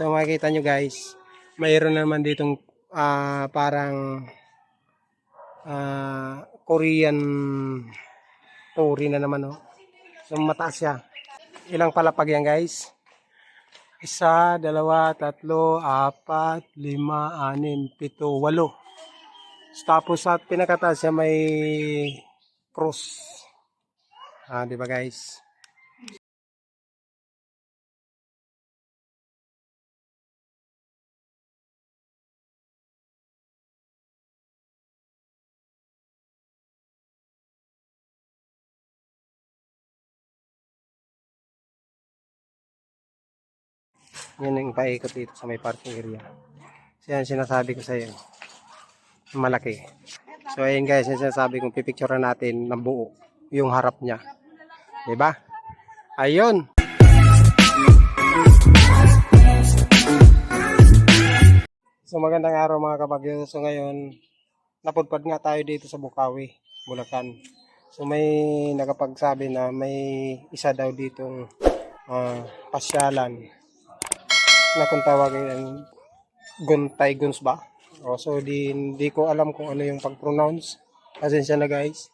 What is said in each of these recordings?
So makikita nyo guys, mayroon naman ditong ah, parang ah, Korean tori na naman oh. So mataas siya. Ilang palapag yan guys? Isa, dalawa, tatlo, apat, lima, anim, pito, walo. Tapos sa pinakataas siya may cross. Ah, di ba guys? Yan yung paikot dito sa may parking area. So yan sinasabi ko sa iyo. Malaki. So ayun guys, yung sinasabi kong pipicturean natin ng buo yung harap niya. ba? Ayun. So magandang araw mga kabagyo. So ngayon, napudpad nga tayo dito sa Bukawi, Bulacan. So may nakapagsabi na may isa daw ditong ah, pasyalan na kung tawagin Gontay Guns ba? O, so di, di ko alam kung ano yung pag-pronounce. Pasensya na guys.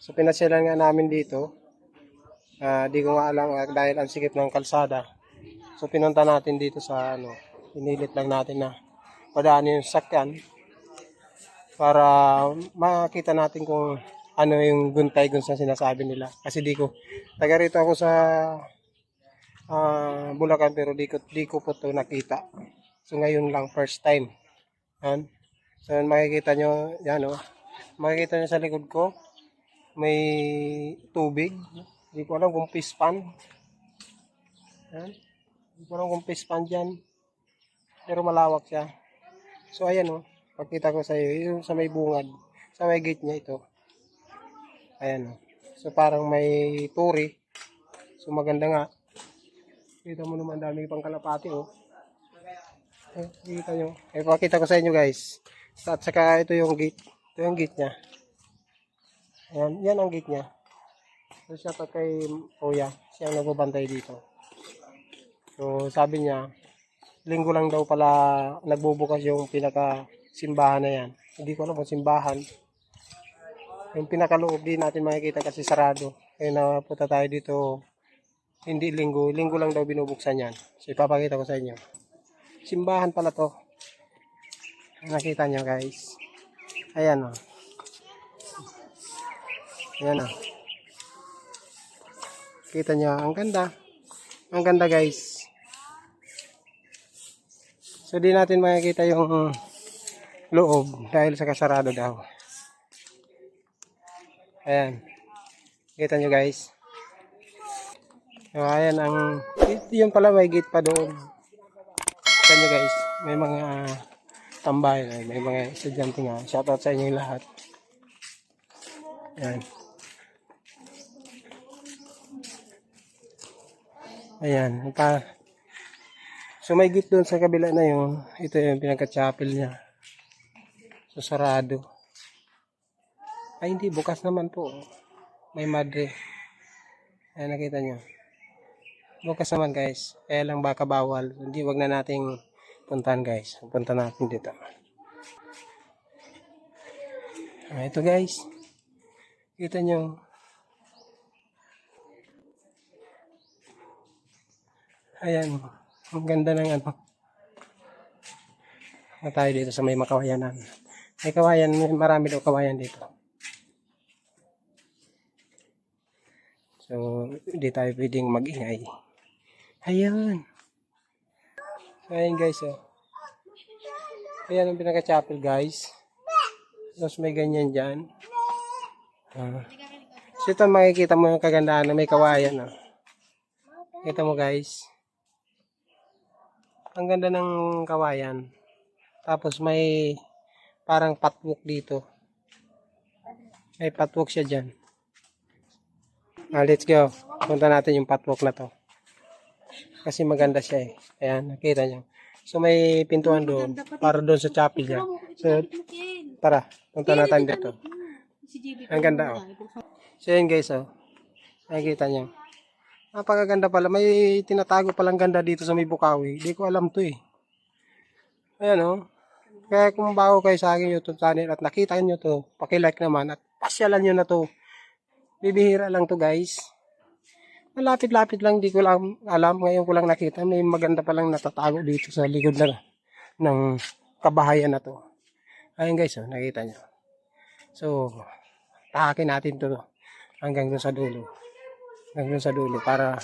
So pinasyalan nga namin dito. Ah, di ko nga alam ah, dahil ang sikip ng kalsada. So pinunta natin dito sa ano, inilit lang natin na padaan yung sakyan para makita natin kung ano yung guntay guns na sinasabi nila. Kasi di ko, taga rito ako sa ah Bulacan pero di ko, di ko po to nakita. So ngayon lang first time. Yan. So makikita nyo, yan o. Makikita nyo sa likod ko, may tubig. Di ko alam kung pispan. Yan. Di ko alam kung pispan dyan. Pero malawak siya. So ayan o, pakita ko sa iyo, yung sa may bungad, sa may gate niya ito. Ayan o. So parang may turi. So maganda nga. Kita mo naman dami pang kalapati oh. Eh, kita nyo. Eh, pakita ko sa inyo guys. At saka ito yung gate. Ito yung gate niya. Ayan, yan ang gate niya. So siya to kay Kuya. Siya ang nagbabantay dito. So sabi niya, linggo lang daw pala nagbubukas yung pinaka simbahan na yan. Hindi ko alam kung simbahan. Yung pinakaloob din natin makikita kasi sarado. Kaya napunta tayo dito hindi linggo. Linggo lang daw binubuksan yan. So ipapakita ko sa inyo. Simbahan pala to. Nakita nyo guys. Ayan o. Ayan o. Kita nyo. Ang ganda. Ang ganda guys. So di natin makikita yung loob dahil sa kasarado daw. Ayan. Kita nyo guys. So, ayan ang yun pala may gate pa doon. Kita nyo guys, may mga tambay, may mga estudyante nga. Shoutout sa inyo lahat. Ayan. Ayan, pa So may gate doon sa kabila na yun. Ito yung pinagka-chapel niya. So sarado. Ay hindi, bukas naman po. May madre. Ayan, nakita nyo. Bukas naman guys. Kaya lang baka bawal. Hindi, wag na nating puntahan guys. Punta natin dito. Ah, ito guys. Kita nyo. Ayan. Ang ganda ng ano. Na tayo dito sa may makawayanan. May kawayan. May marami daw kawayan dito. So, hindi tayo pwedeng magingay. Ayan. Ayan guys, oh. Ayan ang pinaka-chapel, guys. Tapos may ganyan dyan. Ah. So, ito makikita mo yung kagandahan na may kawayan, oh. Kita mo, guys. Ang ganda ng kawayan. Tapos may parang patwalk dito. May patwalk siya dyan. Ah, let's go. Punta natin yung patwalk na to. Kasi maganda siya eh. Ayan, nakita nyo. So may pintuan doon para doon sa chapel niya. So tara, punta natin dito. Ang ganda oh. So yun guys oh. Nakikita nyo. Napakaganda pala. May tinatago palang ganda dito sa may Bukawi. Hindi ko alam to eh. Ayan o. Kaya kung bago kayo sa aking YouTube channel at nakita nyo to, pakilike naman at pasyalan nyo na to. Bibihira lang to guys. Malapit-lapit lang, di ko lang alam. Ngayon ko lang nakita. May maganda palang natatago dito sa likod na ng kabahayan na to. Ayun guys, oh, nakita nyo. So, tahakin natin to hanggang doon sa dulo. Hanggang doon sa dulo para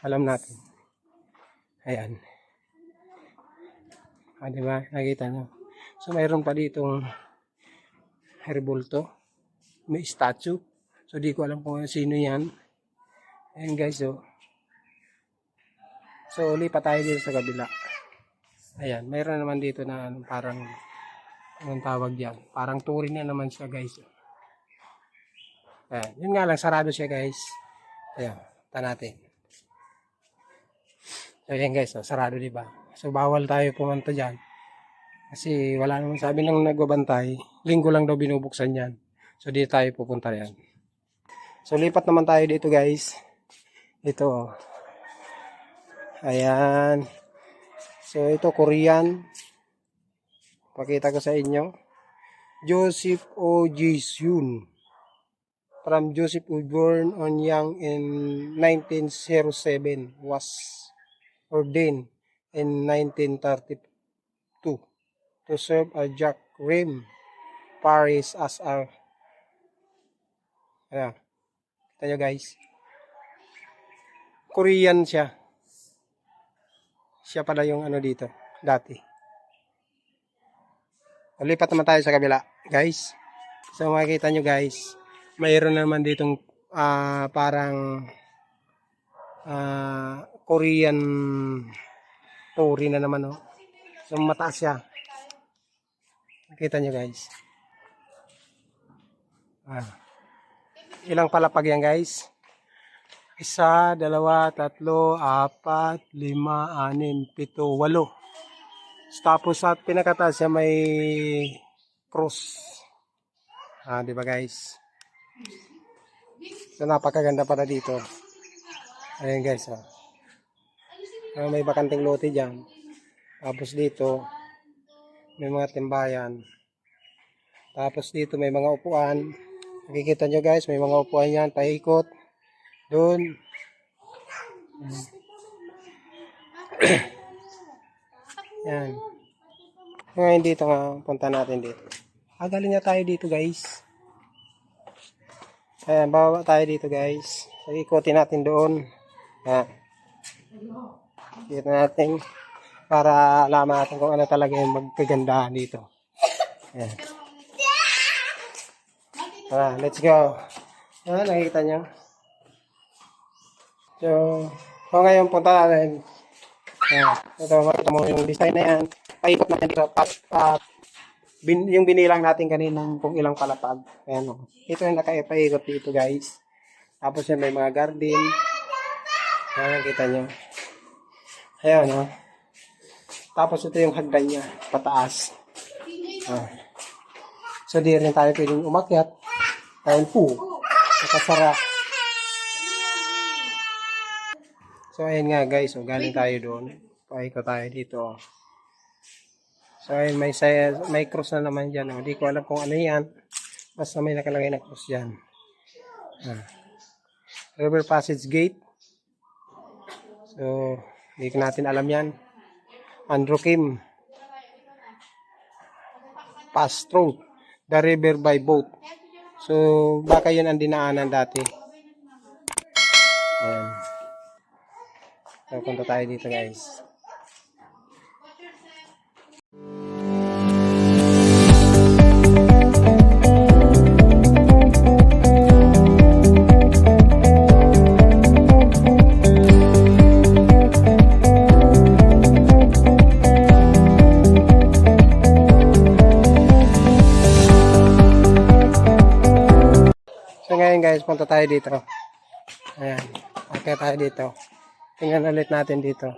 alam natin. Ayan. Ah, di ba? Nakita nyo. So, mayroon pa ditong herbulto. May statue. So, di ko alam kung sino yan. Ayan guys, oh. So, lipat tayo dito sa kabila. Ayan, mayroon naman dito na ano, parang anong tawag yan? Parang turin na naman siya guys. Ayan, yun nga lang, sarado siya guys. Ayan, ta natin. So, ayan guys, oh, sarado di ba? So, bawal tayo pumunta dyan. Kasi wala naman sabi ng nagbabantay, linggo lang daw binubuksan yan. So, di tayo pupunta yan. So, lipat naman tayo dito guys. Ito. Ayan. So, ito, Korean. Pakita ko sa inyo. Joseph O. Jisun. From Joseph O. born on Yang in 1907. Was ordained in 1932 to serve as Jack Rim Paris as a Ayan. Kita guys. Korean siya. Siya pala yung ano dito, dati. Lipat naman tayo sa kabila, guys. So makikita nyo guys, mayroon naman ditong ah, parang ah, Korean tori na naman oh. So mataas siya. Nakita nyo guys. Ah. Ilang palapag yan guys? Isa, dalawa, tatlo, apat, lima, anim, pito, walo. Tapos sa pinakataas siya may cross. Ah, di ba guys? So napakaganda para dito. Ayan guys, ah. Ah, may bakanting lote diyan. Tapos dito may mga timbayan. Tapos dito may mga upuan. Nakikita nyo guys, may mga upuan yan, paikot. Doon. yan. Ngayon dito nga, punta natin dito. Ah, galing na tayo dito guys. Ayan, bawa tayo dito guys. So, ikotin natin doon. Ayan. Dito natin para alaman natin kung ano talaga yung magkagandahan dito. Ayan. Tara, let's go. Ayan, nakikita nyo. So, so ngayon punta natin. Ayan, ito, makita mo yung design na yan. Paikot natin dito. Pat, pat, bin, yung binilang natin kaninang kung ilang palapag. Ayan o. Ito yung nakapaikot dito guys. Tapos yan may mga garden. Ayan, nakita nyo. Ayan o. Tapos ito yung hagdan niya, pataas. Ah. So di rin tayo pwedeng umakyat. Dahil po, nakasara. So ayun nga guys, so galing tayo doon. Paikot tayo dito. oh. So ayun, may, may cross na naman dyan. Hindi ko alam kung ano yan. Basta may nakalagay na cross dyan. Ah. River Passage Gate. So, hindi ko natin alam yan. Andrew Kim. Pass through the river by boat. So, baka yun ang dinaanan dati. So, punta tayo dito guys. So ngayon guys, punta tayo dito. Ayan. Okay tayo dito. Tingnan ulit natin dito.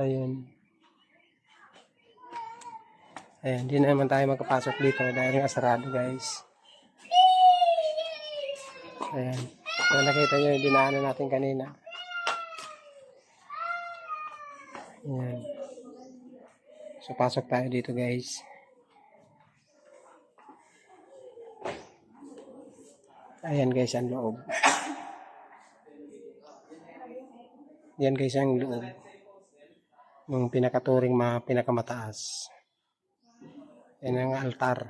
Ayun. Ayan, di na naman tayo magkapasok dito dahil nga sarado guys. Ayan. So nakita nyo yung dinaanan natin kanina. Ayan. So, pasok tayo dito guys. Ayan guys, ang loob. Yan guys, ang loob. Yung pinakaturing mga pinakamataas. Yan ang altar.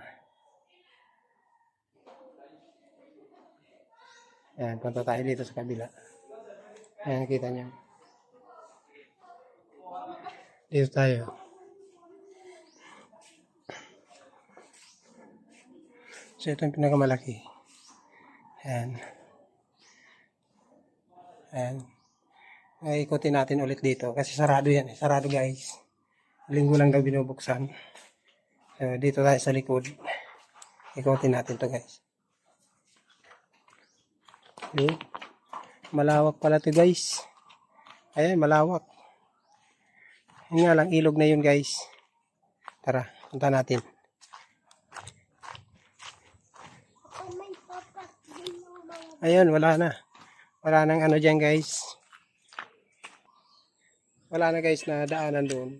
Ayan, punta tayo dito sa kabila. Ayan, kita niyo. Dito tayo. So, ito yung pinakamalaki. Ayan. Ayan. Ay, ikutin natin ulit dito. Kasi sarado yan. eh. Sarado guys. Linggo lang daw binubuksan. So, dito tayo sa likod. Ikutin natin to guys. Yun. Malawak pala to guys. Ayan, malawak. Yun nga lang, ilog na yun guys. Tara, punta natin. Ayun, wala na. Wala nang ano dyan guys. Wala na guys na daanan doon.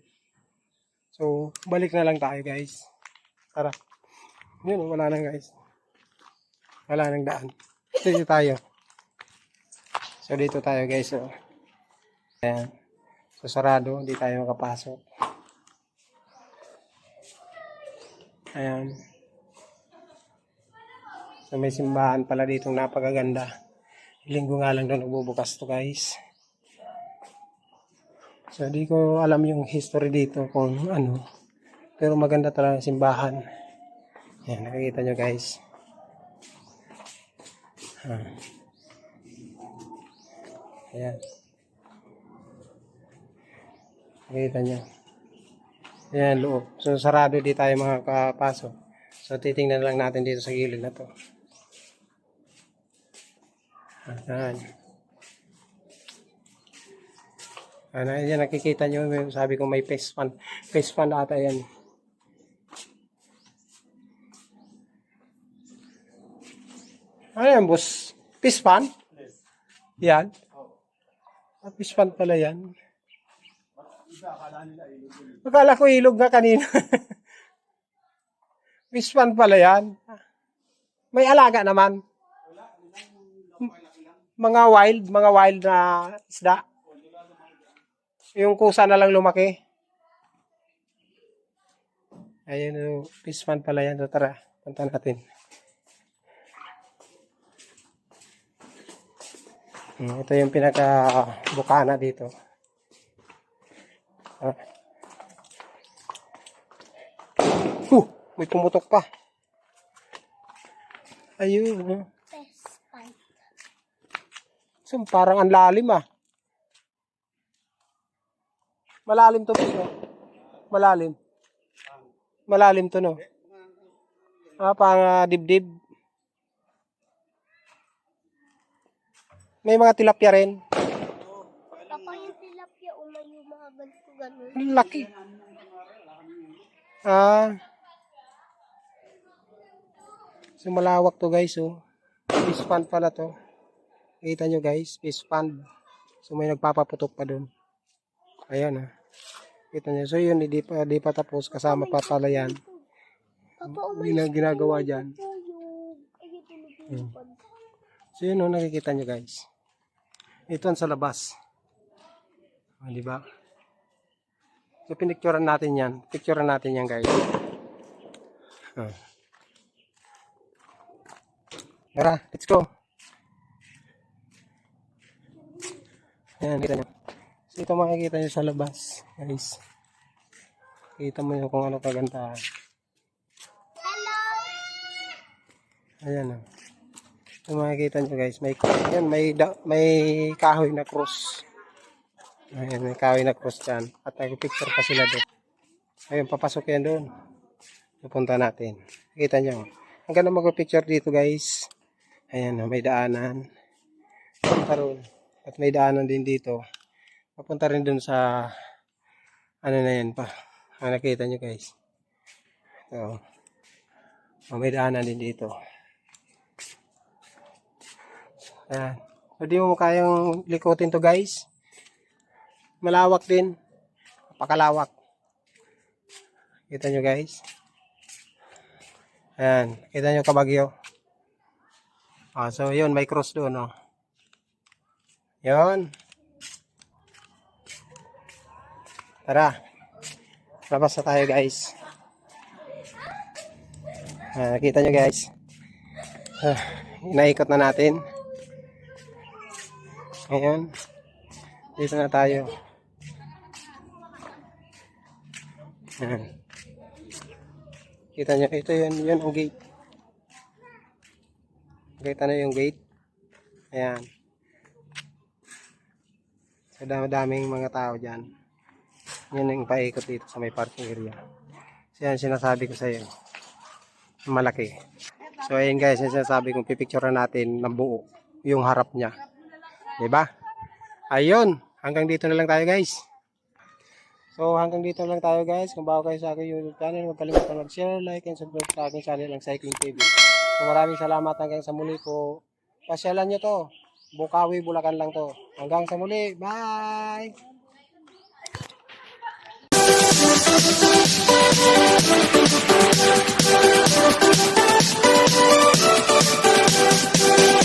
So, balik na lang tayo guys. Tara. Yun, wala na guys. Wala nang daan. Dito tayo. So, dito tayo guys. So, ayan. So, sarado. Hindi tayo makapasok. Ayan. So, may simbahan pala dito napakaganda. Linggo nga lang daw nagbubukas to guys. So, di ko alam yung history dito kung ano. Pero maganda talaga simbahan. Yan, nakikita nyo guys. Ah. Ayan. Nakikita nyo. Ayan, loob. So, sarado di tayo makakapasok. So, titingnan lang natin dito sa gilid na to. Ayan. Ano, yan nakikita nyo, sabi ko may face fan. Face fan ata yan. Ano yan, boss? Fish pan? Yan? Ah, fish pan pala yan. Akala ko ilog nga kanina. fish pan pala yan. May alaga naman. Mga wild, mga wild na isda. Yung kusa na lang lumaki. Ayun, yung fish pala yan. So, tara, punta natin. Hmm, Ito yung pinaka-bukana dito. Ah. Huh, may pumutok pa. Ayun. So, parang ang lalim ah. Malalim to po. Malalim. Malalim to no. Ah, pang ah, dibdib. May mga tilapia rin. Papa yung tilapia umay yung mga ganito ganun. Laki. Ah. So malawak to guys oh. Fish pond pala to. Kita nyo guys, fish pond. So may nagpapaputok pa doon. Ayan ah. Kita nyo. So yun, hindi pa, di pa tapos. Kasama pa pala yan. Hindi na ginagawa dyan. pan. So yun oh, nakikita nyo guys. Ito ang sa labas. Oh, di ba? So pinicturean natin yan. Picturean natin yan guys. Ah. Tara, let's go. Ayan, kita nyo. So ito makikita nyo sa labas guys. Kita mo yun kung ano kagandahan. Hello! Ayan o. Kung makikita nyo guys, may, yan, may, da, may kahoy na cross. Ayan, may kahoy na cross dyan. At nag-picture pa sila doon. Ayun, papasok yan doon. Pupunta natin. Kita nyo. Ang ganda mag-picture dito guys. Ayan o, may daanan. Punta roon. At may daanan din dito. Papunta rin doon sa ano na yan pa. Ah, nakita nyo guys. So, oh, may daanan din dito. Ayan. So, di mo kayang likutin to guys. Malawak din. Pakalawak. Kita nyo guys. Ayan. Kita nyo kabagyo. Ah, so yun, may cross doon, oh. Yun. Tara. Labas na tayo, guys. Ah, nakita nyo, guys. Ah, inaikot na natin. Ayan. Dito na tayo. Ayan. Kita nyo, ito yun, yun ang gate. Kita na yung gate. Ayan. So, dami-daming mga tao dyan. Yan ang paikot dito sa may parking area. So, yan sinasabi ko sa iyo. Malaki. So, ayun guys, yung sinasabi kong pipicture natin ng buo. Yung harap niya. Diba? Ayun. Hanggang dito na lang tayo guys. So, hanggang dito na lang tayo guys. Kung bago kayo sa aking YouTube channel, huwag kalimutan mag-share, like, and subscribe sa aking channel ang Cycling TV. So, maraming salamat hanggang sa muli po. Pasyalan nyo to. Bukawi, Bulacan lang to. Hanggang sa muli. Bye!